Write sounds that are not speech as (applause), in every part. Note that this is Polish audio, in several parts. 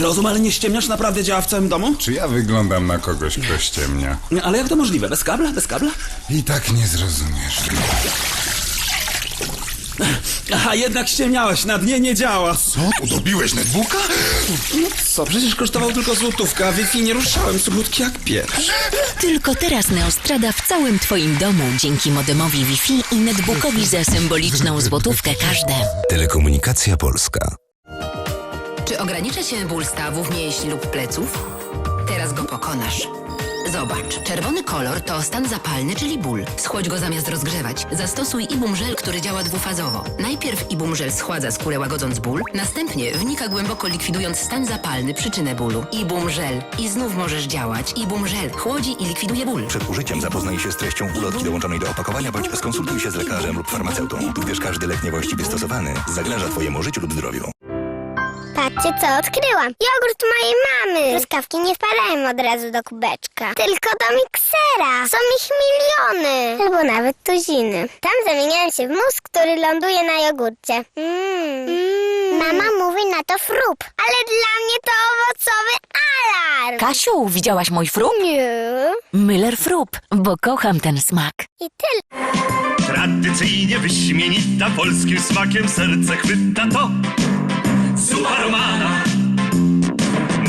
Rozum, ale nie ściemniasz? Naprawdę działa w całym domu? Czy ja wyglądam na kogoś, kto ściemnia? Ale jak to możliwe? Bez kabla? Bez kabla? I tak nie zrozumiesz. Aha, jednak ściemniałeś, na dnie nie działa. Co? Udobiłeś netbooka? No co, przecież kosztował tylko złotówkę, a Wi-Fi nie ruszałem, słodki jak pies. Tylko teraz Neostrada w całym Twoim domu dzięki modemowi Wi-Fi i netbookowi za symboliczną złotówkę każde. Telekomunikacja Polska. Ogranicza Cię ból stawów, mięśni lub pleców? Teraz go pokonasz. Zobacz, czerwony kolor to stan zapalny, czyli ból. Schłodź go zamiast rozgrzewać. Zastosuj Ibum Żel, który działa dwufazowo. Najpierw Ibum Żel schładza skórę łagodząc ból, następnie wnika głęboko likwidując stan zapalny, przyczynę bólu. Ibum Żel. I znów możesz działać. Ibum Żel chłodzi i likwiduje ból. Przed użyciem zapoznaj się z treścią ulotki dołączonej do opakowania bądź skonsultuj się z lekarzem lub farmaceutą, gdyż każdy lek niewłaściwie stosowany zagraża Twojemu życiu lub zdrowiu. Patrzcie, co odkryłam. Jogurt mojej mamy. Truskawki nie wpadają od razu do kubeczka, tylko do miksera. Są ich miliony. Albo nawet tuziny. Tam zamieniają się w mózg, który ląduje na jogurcie. Mm. Mama mówi na to frup, ale dla mnie to owocowy alarm. Kasiu, widziałaś mój frup? Nie. Müller frup, bo kocham ten smak. I tyle. Tradycyjnie wyśmienita, polskim smakiem serce chwyta to Zupa romana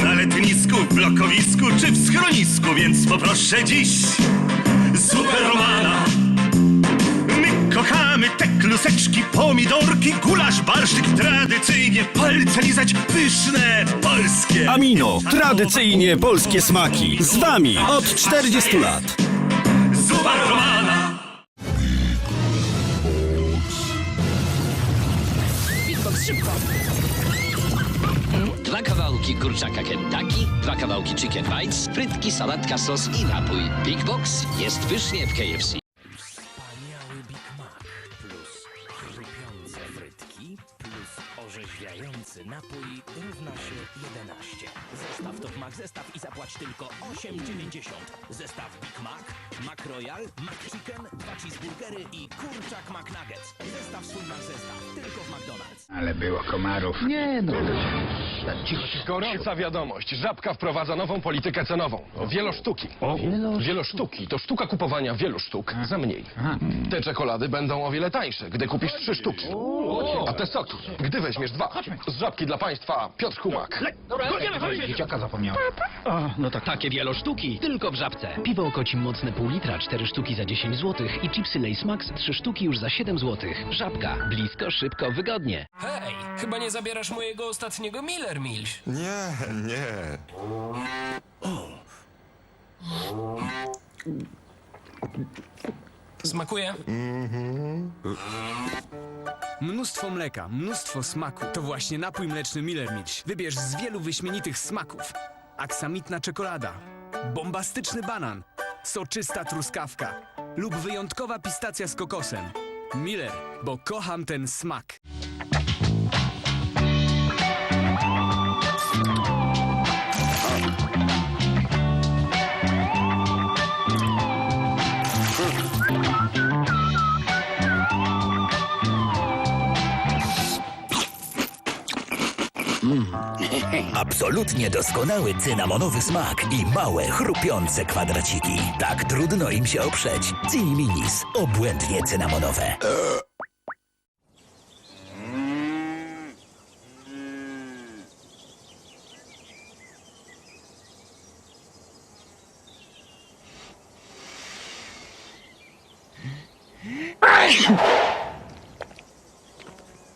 Na letnisku, w blokowisku czy w schronisku Więc poproszę dziś zupę romana My kochamy te kluseczki, pomidorki, gulasz, barszczyk Tradycyjnie palce lizać, pyszne, polskie Amino, tradycyjnie polskie smaki. Z wami od 40 lat. Zupa kawałki kurczaka Kentucky, dwa kawałki chicken bites, frytki, sałatka, sos i napój. Big Box jest pysznie w KFC. Orzeźwiający napój równa się 11. Zestaw to w Mac zestaw i zapłać tylko 8,90. Zestaw Big Mac, Mac Royal, Mac Chicken, dwa cheeseburgery i kurczak McNuggets. Zestaw swój Mac zestaw tylko w McDonald's. Ale było komarów. Gorąca wiadomość. Żabka wprowadza nową politykę cenową. Wielosztuki. Wielosztuki to sztuka kupowania wielu sztuk za mniej. Te czekolady będą o wiele tańsze, gdy kupisz trzy sztuki. A te soki, gdy weźmiesz dwa. Z żabki dla państwa Piotr Kumak. Dzieciaka zapomniał. O, no to takie wielosztuki, tylko w żabce. Piwo kocim mocne pół litra, 4 sztuki za 10 zł i chipsy Lace Max 3 sztuki już za 7 zł. Żabka. Blisko, szybko, wygodnie. Hej, chyba nie zabierasz mojego ostatniego Miller Mills. Nie, nie. Smakuje? Mnóstwo mleka, mnóstwo smaku. To właśnie napój mleczny Miller Milch. Wybierz z wielu wyśmienitych smaków. Aksamitna czekolada, bombastyczny banan, soczysta truskawka lub wyjątkowa pistacja z kokosem. Miller, bo kocham ten smak. (laughs) Absolutnie doskonały cynamonowy smak i małe, chrupiące kwadraciki. Tak trudno im się oprzeć. Cini. Obłędnie cynamonowe.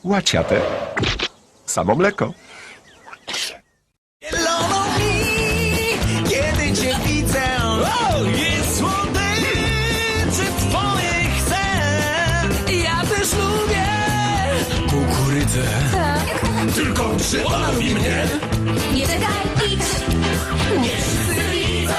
Łaciate. Samo mleko. Czy ona lubi mnie? Nie czekaj, idź. Nie wszyscy widzą.